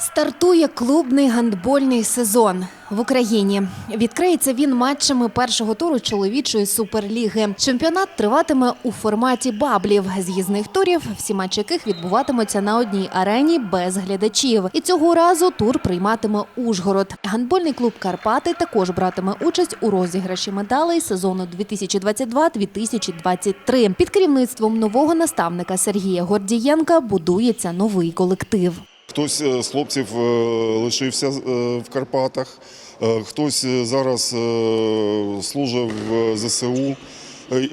Стартує клубний гандбольний сезон в Україні. Відкриється він матчами першого туру чоловічої суперліги. Чемпіонат триватиме у форматі баблів з'їзних турів, всі матчі яких відбуватимуться на одній арені без глядачів. І цього разу тур прийматиме Ужгород. Гандбольний клуб Карпати також братиме участь у розіграші медалей сезону 2022-2023. Під керівництвом нового наставника Сергія Гордієнка будується новий колектив. Хтось е, з хлопців е, лишився е, в Карпатах, хтось зараз служить в ЗСУ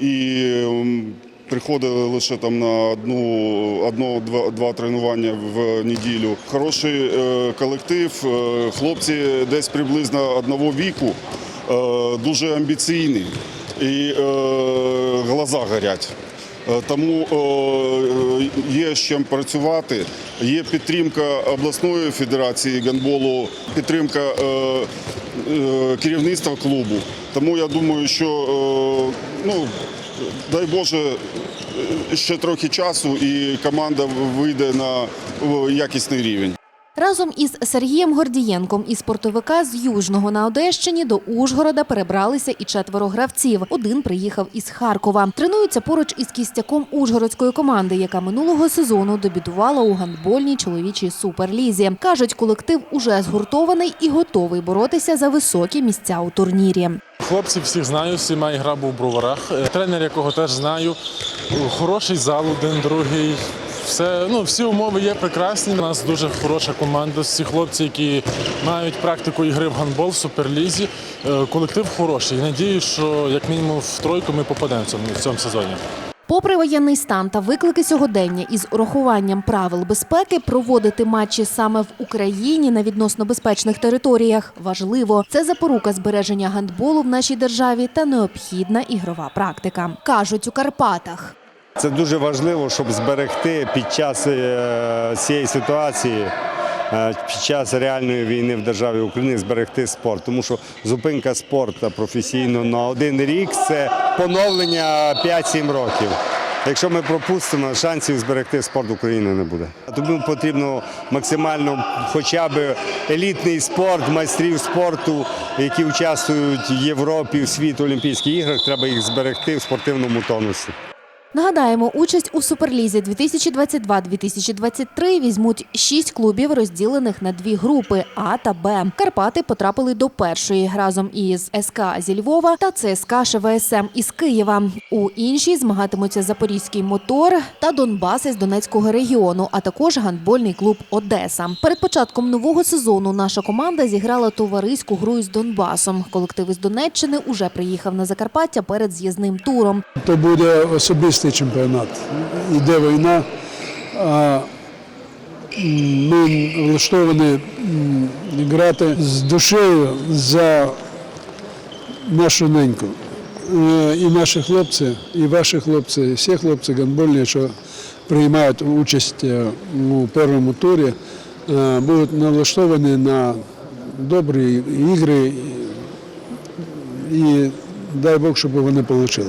і м, приходить лише там на одну, одно, два, тренування в неділю. Хороший колектив, хлопці десь приблизно одного віку, дуже амбіційні і глаза горять. Е, Тому е, є з чим працювати. Є підтримка обласної федерації гандболу, підтримка е, керівництва клубу. Тому я думаю, що ну, дай Боже, ще трохи часу і команда вийде на якісний рівень. Разом із Сергієм Гордієнком із портовика з Южного на Одещині до Ужгорода перебралися і четверо гравців. Один приїхав із Харкова. Тренуються поруч із кістяком ужгородської команди, яка минулого сезону дебютувала у гандбольній чоловічій суперлізі. кажуть, колектив уже згуртований і готовий боротися за високі місця у турнірі. Хлопців всіх знаю, всі має гра був в броварах. Е, Тренер, якого теж знаю. Хороший зал, один, другий. Все, ну, всі умови є прекрасні. У нас дуже хороша команда. Всі хлопці, які мають практику ігри в гандбол в суперлізі. Е, Колектив хороший. Надію, що як мінімум в тройку ми попадемо в цьому сезоні. Попри воєнний стан та виклики сьогодення із урахуванням правил безпеки, проводити матчі саме в Україні на відносно безпечних територіях важливо. Це запорука збереження гандболу в нашій державі та необхідна ігрова практика. кажуть у Карпатах. Це дуже важливо, щоб зберегти під час е, цієї ситуації, е, під час реальної війни в державі України зберегти спорт. Тому що зупинка спорту професійно на один рік це поновлення 5-7 років. Якщо ми пропустимо, шансів зберегти спорт України не буде. Тому потрібно максимально хоча б елітний спорт, майстрів спорту, які участвують в Європі, в світ Олімпійських іграх, треба їх зберегти в спортивному тонусі. Нагадаємо, участь у суперлізі 2022-2023 візьмуть шість клубів, розділених на дві групи А та Б. Карпати потрапили до першої разом із СК зі Львова та ЦСКА ШВСМ із Києва. У іншій змагатимуться Запорізький мотор та Донбас із Донецького регіону, а також гандбольний клуб Одеса. Перед початком нового сезону наша команда зіграла товариську гру із Донбасом. Колектив із Донеччини уже приїхав на Закарпаття перед з'їзним туром. То буде особистий чемпіонат. Іде війна. А ми влаштовані грати з душею за нашу неньку. Е, І наші хлопці, і ваші хлопці, і всі хлопці гандбольні, що приймають участь е, у першому турі, е, будуть налаштовані на добрі ігри. І дай Бог, щоб вони вийшли.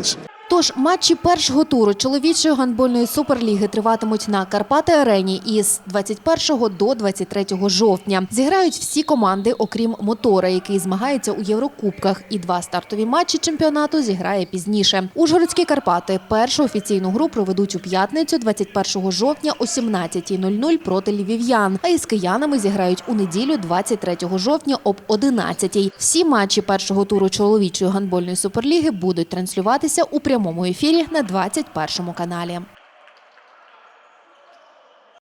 Тож матчі першого туру чоловічої гандбольної суперліги триватимуть на Карпати Арені із 21 до 23 жовтня. Зіграють всі команди, окрім мотора, який змагається у Єврокубках. І два стартові матчі чемпіонату зіграє пізніше. Ужгородські Карпати першу офіційну гру проведуть у п'ятницю, 21 жовтня о 17.00 проти львів'ян. А із киянами зіграють у неділю, 23 жовтня об 11.00. Всі матчі першого туру чоловічої гандбольної суперліги будуть транслюватися у прямому ефірі на 21 каналі.